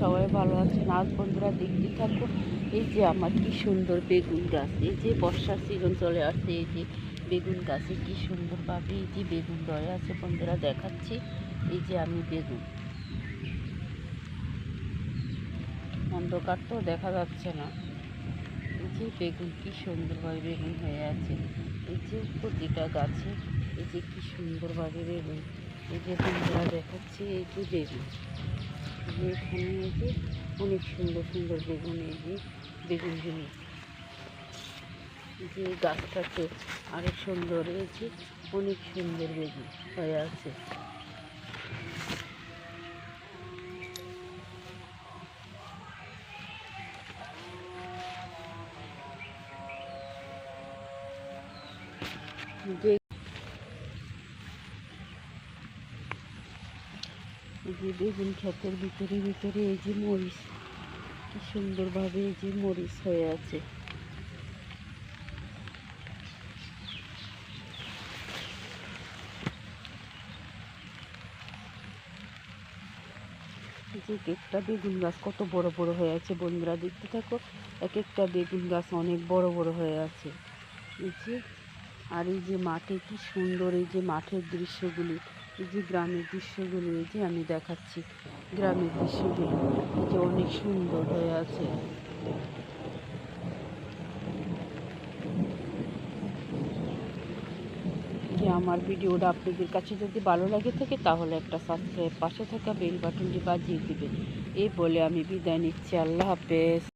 সবাই ভালো আছেন আজ বন্ধুরা দেখতে থাকো এই যে আমার কি সুন্দর বেগুন গাছ এই যে বর্ষার সিজন চলে আসছে এই যে বেগুন গাছে কি সুন্দরভাবে এই যে বেগুন ধরে আছে বন্ধুরা দেখাচ্ছি এই যে আমি বেগুন অন্ধকার তো দেখা যাচ্ছে না এই যে বেগুন কি সুন্দরভাবে বেগুন হয়ে আছে এই যে প্রতিটা গাছে এই যে কি সুন্দরভাবে বেগুন এই যে বন্ধুরা দেখাচ্ছি এই যে বেগুন এখানে এই অনেক সুন্দর সুন্দর বেগুন এই যে বেগুনগুলি যে গাছটাতে আরেক সুন্দর যে অনেক সুন্দর বেগুন হয়ে আছে। যে এই যে বেগুন ক্ষেতের ভিতরে ভিতরে এই যে মরিচ। কি সুন্দরভাবে এই যে মরিচ হয়ে আছে। যে এক একটা বেগুন গাছ কত বড় বড় হয়ে আছে বন্ধুরা, দেখতে থাকো। এক একটা বেগুন গাছ অনেক বড় বড় হয়ে আছে। এই যে, আর এই যে মাঠে কি সুন্দর এই যে মাঠের দৃশ্যগুলি। যে গ্রামের দৃশ্যগুলি এই যে আমি দেখাচ্ছি, গ্রামের দৃশ্যগুলি এই যে অনেক সুন্দর হয়ে আছে। আমার ভিডিওটা আপনাদের কাছে যদি ভালো লাগে থাকে, তাহলে একটা সাবস্ক্রাইব পাশে থাকা বেল বাটনটি বাজিয়ে দিবেন। এই বলে আমি বিদায় নিচ্ছি। আল্লাহ হাফেজ।